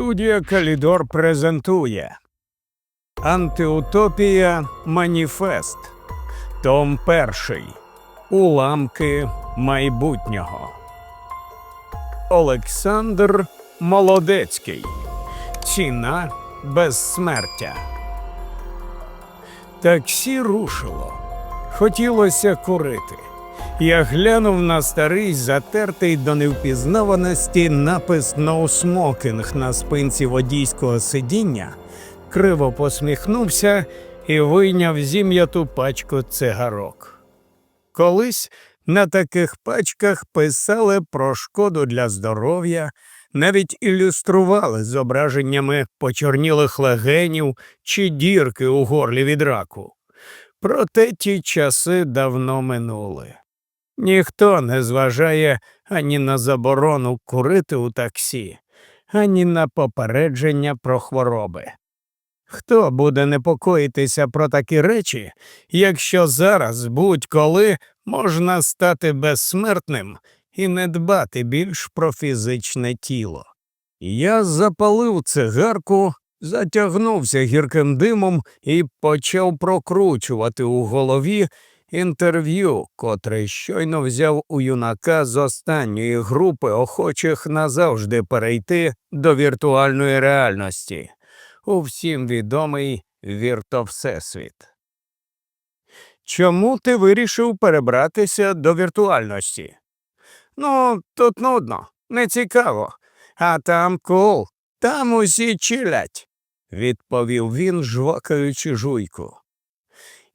Студія Калідор презентує Антиутопія Маніфест. Том перший. Уламки майбутнього. Олександр Молодецький. Ціна безсмертя. Таксі рушило. Хотілося курити. Я глянув на старий, затертий до невпізнаваності напис «No smoking» на спинці водійського сидіння, криво посміхнувся і вийняв зім'яту пачку цигарок. Колись на таких пачках писали про шкоду для здоров'я, навіть ілюстрували зображеннями почорнілих легенів чи дірки у горлі від раку. Проте ті часи давно минули. Ніхто не зважає ані на заборону курити у таксі, ані на попередження про хвороби. Хто буде непокоїтися про такі речі, якщо зараз будь-коли можна стати безсмертним і не дбати більш про фізичне тіло? Я запалив цигарку, затягнувся гірким димом і почав прокручувати у голові інтерв'ю, котре щойно взяв у юнака з останньої групи охочих назавжди перейти до віртуальної реальності, у всім відомий віртовсесвіт. Чому ти вирішив перебратися до віртуальності? Ну, тут нудно, не цікаво, а там кул, там усі чилять, відповів він, жвакаючи жуйку.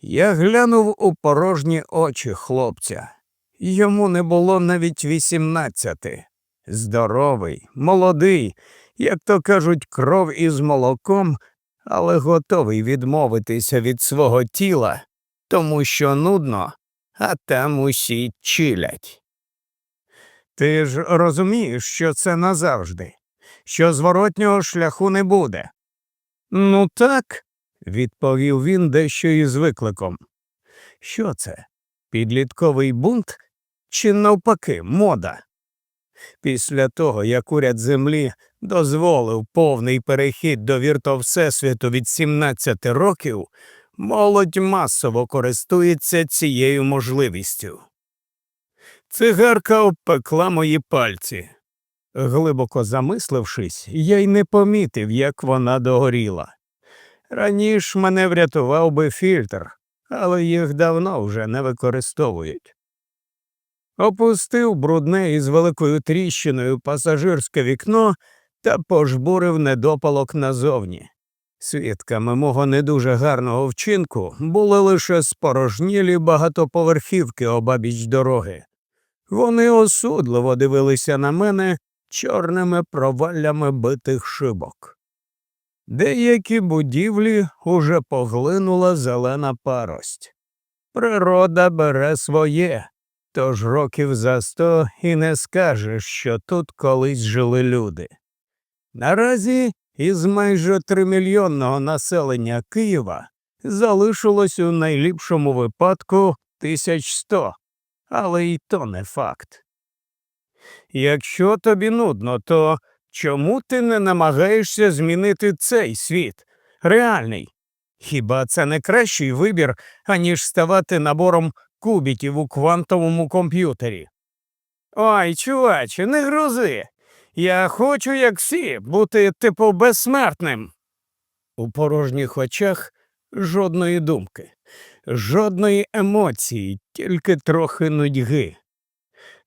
Я глянув у порожні очі хлопця. Йому не було навіть вісімнадцяти. Здоровий, молодий, як то кажуть, кров із молоком, але готовий відмовитися від свого тіла, тому що нудно, а там усі чилять. Ти ж розумієш, що це назавжди, що зворотнього шляху не буде. Ну так, відповів він дещо із викликом. Що це? Підлітковий бунт чи навпаки мода? Після того, як уряд землі дозволив повний перехід до вірто Всесвіту від 17 років, молодь масово користується цією можливістю. Цигарка обпекла мої пальці. Глибоко замислившись, я й не помітив, як вона догоріла. Раніше мене врятував би фільтр, але їх давно вже не використовують. Опустив брудне із великою тріщиною пасажирське вікно та пожбурив недопалок назовні. Свідками мого не дуже гарного вчинку були лише спорожнілі багатоповерхівки обабіч дороги. Вони осудливо дивилися на мене чорними проваллями битих шибок. Деякі будівлі уже поглинула зелена парость. Природа бере своє, тож років за сто і не скажеш, що тут колись жили люди. Наразі із майже тримільйонного населення Києва залишилось у найліпшому випадку тисяч сто, але й то не факт. Якщо тобі нудно, то Чому ти не намагаєшся змінити цей світ, реальний? Хіба це не кращий вибір, аніж ставати набором кубіків у квантовому комп'ютері? Ой, чуваче, не грузи. Я хочу, як всі, бути типу безсмертним. У порожніх очах жодної думки, жодної емоції, тільки трохи нудьги.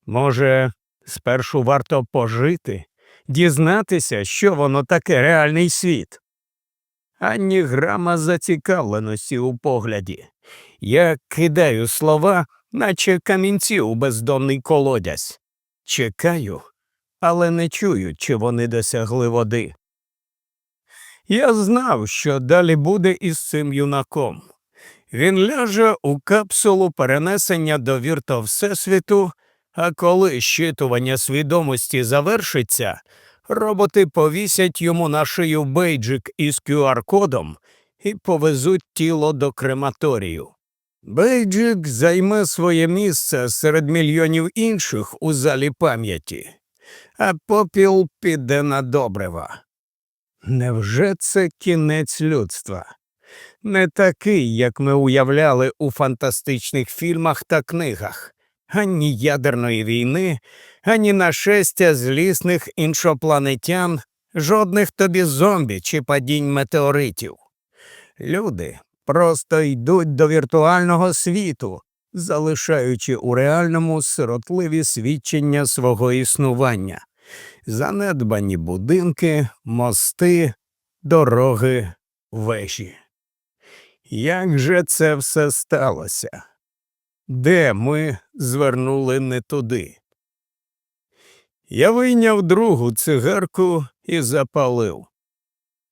Може, спершу варто пожити, дізнатися, що воно таке реальний світ. Ані грама зацікавленості у погляді. Я кидаю слова, наче камінці у бездонний колодязь. Чекаю, але не чую, чи вони досягли води. Я знав, що далі буде із цим юнаком. Він ляже у капсулу перенесення до вірта Всесвіту а коли щитування свідомості завершиться, роботи повісять йому на шию бейджик із QR-кодом і повезуть тіло до крематорію. Бейджик займе своє місце серед мільйонів інших у залі пам'яті, а попіл піде на добрива. Невже це кінець людства? Не такий, як ми уявляли у фантастичних фільмах та книгах, ані ядерної війни, ані нашестя злісних іншопланетян, жодних тобі зомбі чи падінь метеоритів. Люди просто йдуть до віртуального світу, залишаючи у реальному сиротливі свідчення свого існування, занедбані будинки, мости, дороги, вежі. Як же це все сталося? Де ми звернули не туди? Я вийняв другу цигарку і запалив.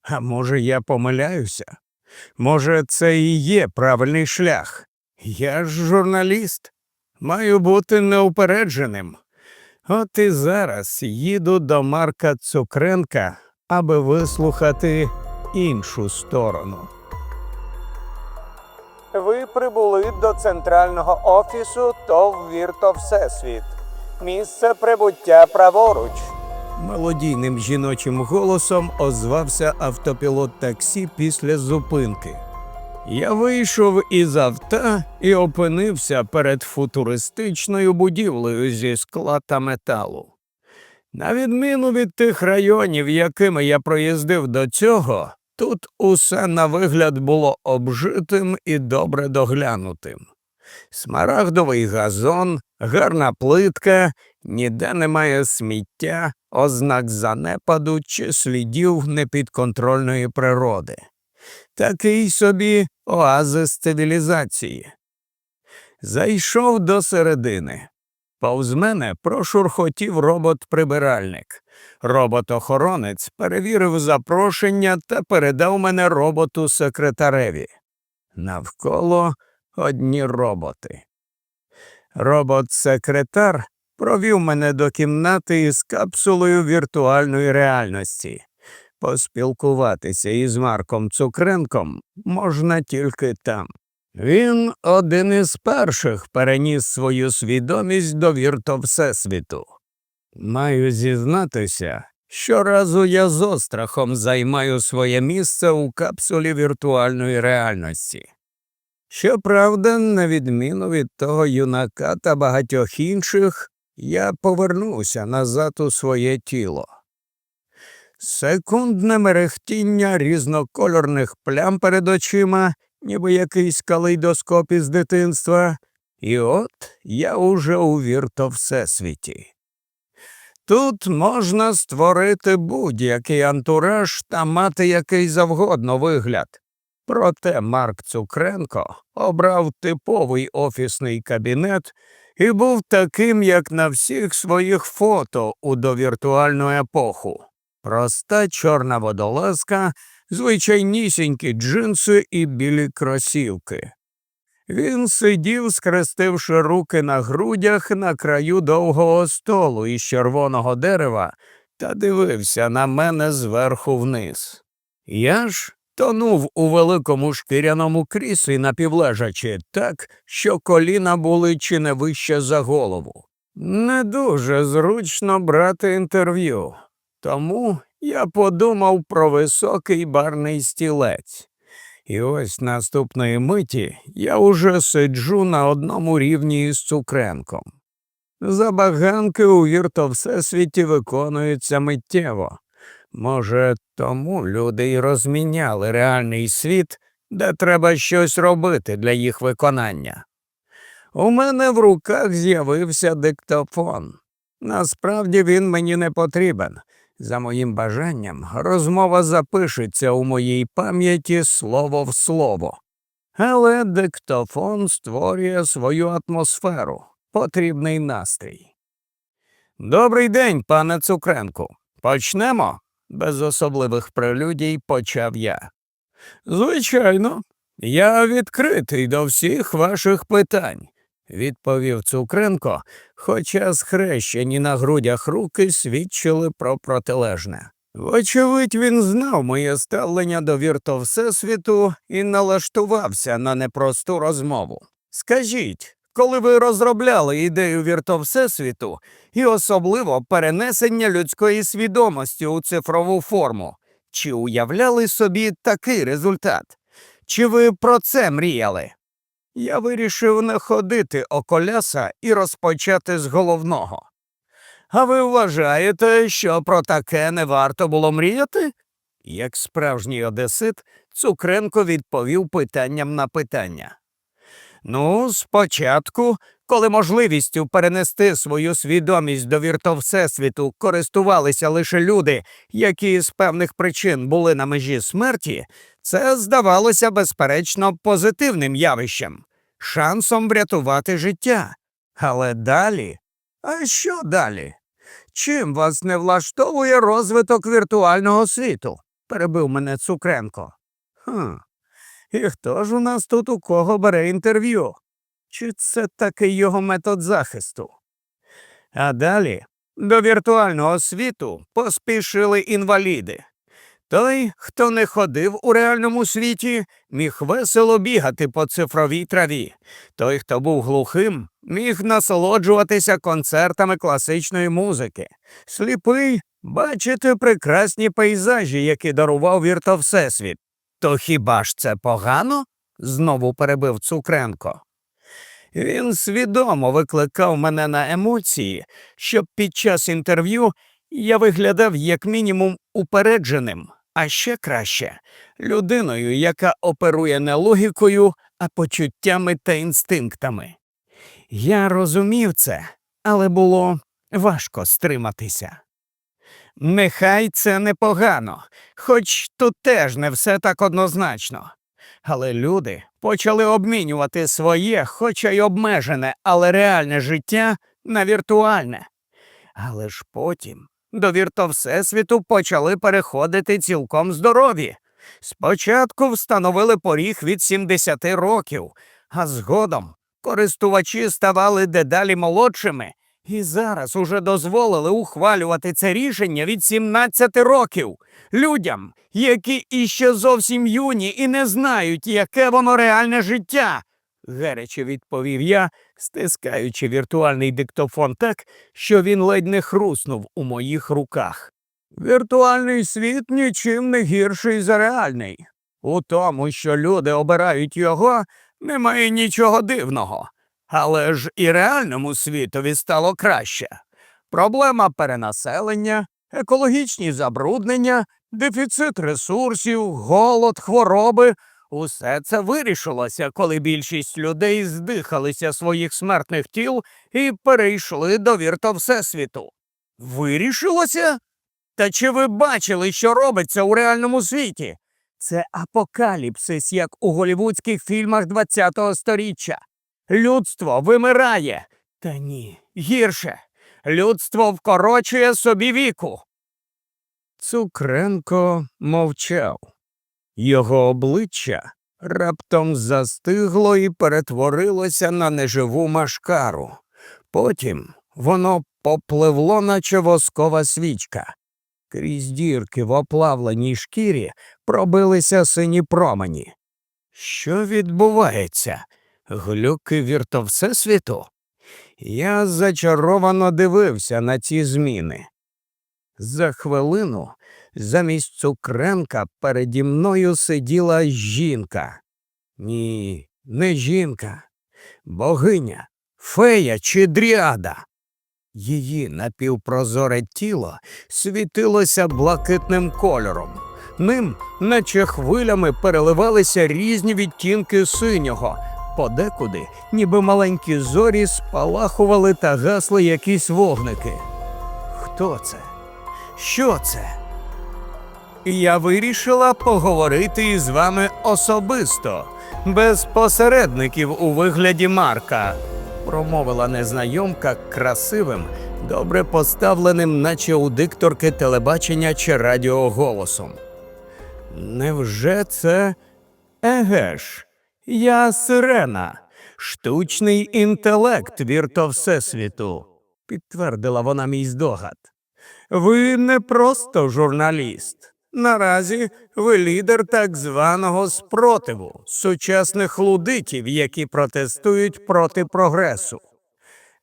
А може, я помиляюся? Може, це і є правильний шлях? Я ж журналіст, маю бути неупередженим. От і зараз їду до Марка Цукренка, аби вислухати іншу сторону. Ви прибули до центрального офісу ТОВ Вірто Всесвіт. Місце прибуття праворуч. Мелодійним жіночим голосом озвався автопілот таксі після зупинки. Я вийшов із авто і опинився перед футуристичною будівлею зі скла та металу. На відміну від тих районів, якими я проїздив до цього, тут усе на вигляд було обжитим і добре доглянутим. Смарагдовий газон, гарна плитка, ніде немає сміття, ознак занепаду чи слідів непідконтрольної природи. Такий собі оазис цивілізації. Зайшов до середини. Повз мене прошурхотів робот-прибиральник. Робот-охоронець перевірив запрошення та передав мене роботу-секретареві. Навколо одні роботи. Робот-секретар провів мене до кімнати із капсулою віртуальної реальності. Поспілкуватися із Марком Цукренком можна тільки там. Він один із перших переніс свою свідомість до вірто Всесвіту. Маю зізнатися, щоразу я з острахом займаю своє місце у капсулі віртуальної реальності. Щоправда, на відміну від того юнака та багатьох інших, я повернуся назад у своє тіло. Секундне мерехтіння різнокольорних плям перед очима, ніби якийсь калейдоскоп із дитинства, і от я уже у вірто всесвіті. Тут можна створити будь-який антураж та мати який завгодно вигляд. Проте Марк Цукренко обрав типовий офісний кабінет і був таким, як на всіх своїх фото у довіртуальну епоху. Проста чорна водолазка, звичайнісінькі джинси і білі кросівки. Він сидів, скрестивши руки на грудях на краю довгого столу із червоного дерева та дивився на мене зверху вниз. Я ж тонув у великому шкіряному кріслі напівлежачи так, що коліна були чи не вище за голову. Не дуже зручно брати інтерв'ю, тому я подумав про високий барний стілець. І ось наступної миті я уже сиджу на одному рівні із Цукренком. Забаганки у вірто всесвіті виконуються миттєво. Може, тому люди й розміняли реальний світ, де треба щось робити для їх виконання. У мене в руках з'явився диктофон. Насправді він мені не потрібен. За моїм бажанням, розмова запишеться у моїй пам'яті слово в слово. Але диктофон створює свою атмосферу, потрібний настрій. Добрий день, пане Цукренку. Почнемо? без особливих прелюдій почав я. Звичайно, я відкритий до всіх ваших питань, відповів Цукренко, хоча схрещені на грудях руки свідчили про протилежне. Вочевидь, він знав моє ставлення до вірто Всесвіту і налаштувався на непросту розмову. Скажіть, коли ви розробляли ідею вірто Всесвіту і особливо перенесення людської свідомості у цифрову форму, чи уявляли собі такий результат? Чи ви про це мріяли? Я вирішив не ходити околяса і розпочати з головного. А ви вважаєте, що про таке не варто було мріяти? Як справжній одесит, Цукренко відповів питанням на питання. Ну, спочатку, коли можливістю перенести свою свідомість до вірто Всесвіту користувалися лише люди, які з певних причин були на межі смерті, це здавалося безперечно позитивним явищем, шансом врятувати життя. Але далі? А що далі? Чим вас не влаштовує розвиток віртуального світу? перебив мене Цукренко. Хм. І хто ж у нас тут у кого бере інтерв'ю? Чи це такий його метод захисту? А далі до віртуального світу поспішили інваліди. Той, хто не ходив у реальному світі, міг весело бігати по цифровій траві. Той, хто був глухим, міг насолоджуватися концертами класичної музики. Сліпий бачити прекрасні пейзажі, які дарував вірто Всесвіт. То хіба ж це погано? знову перебив Цукренко. Він свідомо викликав мене на емоції, щоб під час інтерв'ю я виглядав як мінімум упередженим, а ще краще людиною, яка оперує не логікою, а почуттями та інстинктами. Я розумів це, але було важко стриматися. Нехай це непогано, хоч тут теж не все так однозначно. Але люди почали обмінювати своє, хоча й обмежене, але реальне життя на віртуальне. Але ж потім до вірто Всесвіту почали переходити цілком здорові. Спочатку встановили поріг від 70 років, а згодом користувачі ставали дедалі молодшими і зараз уже дозволили ухвалювати це рішення від 17 років людям, які іще зовсім юні і не знають, яке воно реальне життя. Гаряче відповів я, стискаючи віртуальний диктофон так, що він ледь не хруснув у моїх руках. Віртуальний світ нічим не гірший за реальний. У тому, що люди обирають його, немає нічого дивного. Але ж і реальному світові стало краще. Проблема перенаселення, екологічні забруднення, дефіцит ресурсів, голод, хвороби усе це вирішилося, коли більшість людей здихалися своїх смертних тіл і перейшли до вірто Всесвіту. Вирішилося? Та чи ви бачили, що робиться у реальному світі? Це апокаліпсис, як у голівудських фільмах ХХ століття. Людство вимирає. Та ні, гірше. Людство вкорочує собі віку. Цукренко мовчав. Його обличчя раптом застигло і перетворилося на неживу машкару. Потім воно попливло, наче воскова свічка. Крізь дірки в оплавленій шкірі пробилися сині промені. Що відбувається? Глюки вірто Всесвіту? Я зачаровано дивився на ці зміни. За хвилину замість цукренка переді мною сиділа жінка. Ні, не жінка, богиня, фея чи дріада. Її напівпрозоре тіло світилося блакитним кольором. Ним, наче хвилями, переливалися різні відтінки синього, подекуди, ніби маленькі зорі, спалахували та гасли якісь вогники. Хто це? Що це? Я вирішила поговорити із вами особисто, без посередників у вигляді Марка, промовила незнайомка красивим, добре поставленим, наче у дикторки телебачення чи радіо голосом. Невже це еге ж? Я сирена, штучний інтелект вірто Всесвіту, підтвердила вона мій здогад. Ви не просто журналіст. Наразі ви лідер так званого спротиву, сучасних лудитів, які протестують проти прогресу.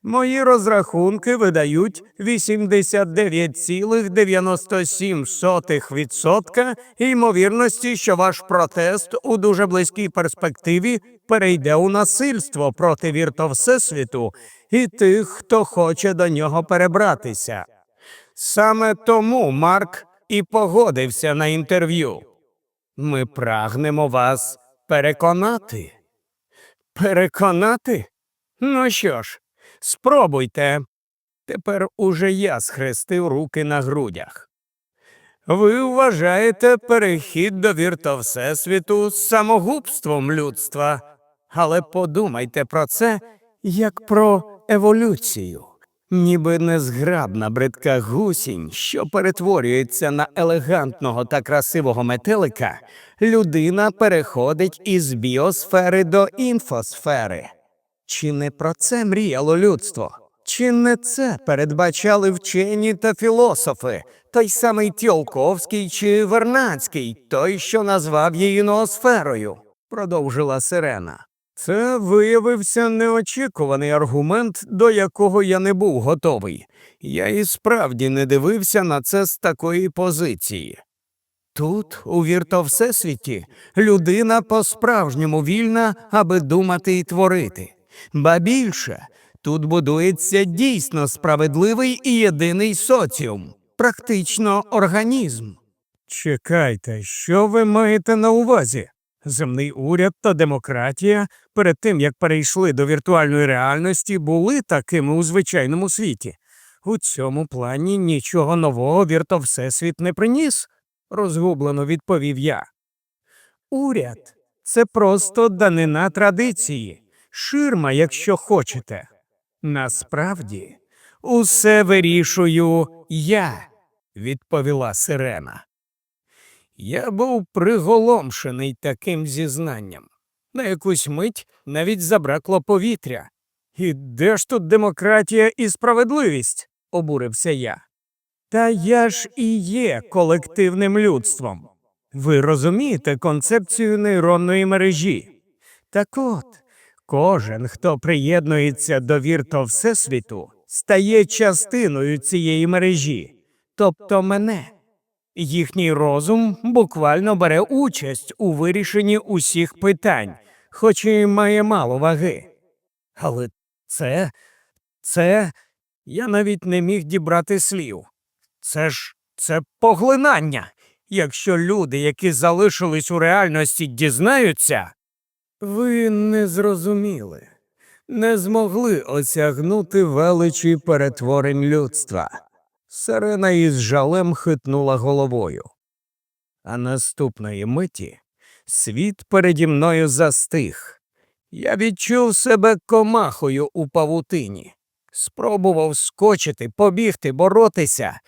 Мої розрахунки видають 89,97% ймовірності, що ваш протест у дуже близькій перспективі перейде у насильство проти віртов Всесвіту і тих, хто хоче до нього перебратися. Саме тому Марк і погодився на інтерв'ю. Ми прагнемо вас переконати. Переконати? Ну що ж, спробуйте. Тепер уже я схрестив руки на грудях. Ви вважаєте перехід до вірта Всесвіту самогубством людства, але подумайте про це як про еволюцію, ніби незграбна бридка гусінь, що перетворюється на елегантного та красивого метелика, людина переходить із біосфери до інфосфери. Чи не про це мріяло людство? Чи не це передбачали вчені та філософи, той самий Тіолковський чи Вернацький, той, що назвав її ноосферою, продовжила Сирена. Це виявився неочікуваний аргумент, до якого я не був готовий. Я і справді не дивився на це з такої позиції. Тут, у вірто Всесвіті, людина по-справжньому вільна, аби думати і творити. Ба більше, тут будується дійсно справедливий і єдиний соціум, практично організм. Чекайте, що ви маєте на увазі? Земний уряд та демократія перед тим як перейшли до віртуальної реальності, були такими у звичайному світі. У цьому плані нічого нового вірто Всесвіт не приніс, розгублено відповів я. Уряд це просто данина традиції, ширма, якщо хочете. Насправді, усе вирішую я, відповіла сирена. Я був приголомшений таким зізнанням. На якусь мить навіть забракло повітря. І де ж тут демократія і справедливість? обурився я. Та я ж і є колективним людством. Ви розумієте концепцію нейронної мережі? Так от, кожен, хто приєднується до вірто Всесвіту, стає частиною цієї мережі, тобто мене. Їхній розум буквально бере участь у вирішенні усіх питань, хоч і має мало ваги. Але це, це я навіть не міг дібрати слів. Це ж це поглинання. Якщо люди, які залишились у реальності, дізнаються, ви не зрозуміли, не змогли осягнути величі перетворень людства. Сирена із жалем хитнула головою. А наступної миті світ переді мною застиг. Я відчув себе комахою у павутині, спробував скочити, побігти, боротися,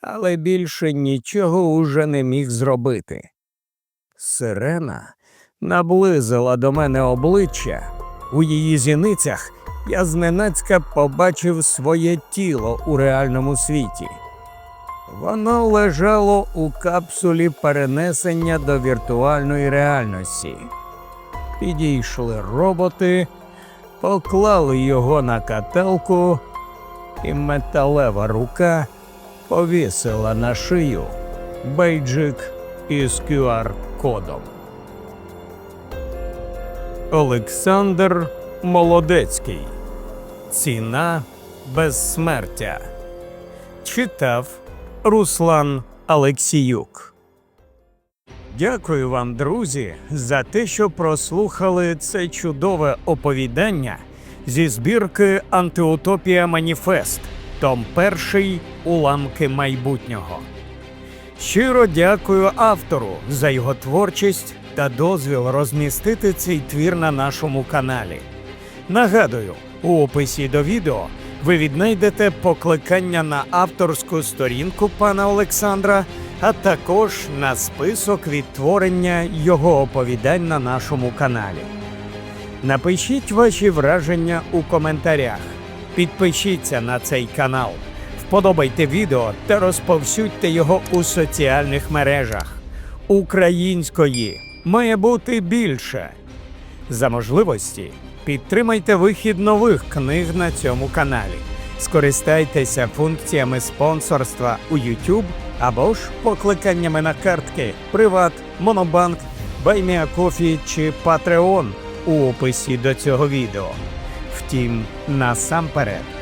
але більше нічого уже не міг зробити. Сирена наблизила до мене обличчя. У її зіницях я зненацька побачив своє тіло у реальному світі. Воно лежало у капсулі перенесення до віртуальної реальності. Підійшли роботи, поклали його на кателку, і металева рука повісила на шию бейджик із QR-кодом. Олександр Молодецький. Ціна безсмертя. Читав Руслан Алексіюк. Дякую вам, друзі, за те, що прослухали це чудове оповідання зі збірки Антиутопія Маніфест, том перший Уламки майбутнього. Щиро дякую автору за його творчість та дозвіл розмістити цей твір на нашому каналі. Нагадую, у описі до відео ви віднайдете покликання на авторську сторінку пана Олександра, а також на список відтворення його оповідань на нашому каналі. Напишіть ваші враження у коментарях, підпишіться на цей канал, вподобайте відео та розповсюдьте його у соціальних мережах. Української має бути більше. За можливості Підтримайте вихід нових книг на цьому каналі. Скористайтеся функціями спонсорства у YouTube або ж покликаннями на картки Приват, Монобанк, Байміакофі чи Patreon у описі до цього відео. Втім, насамперед,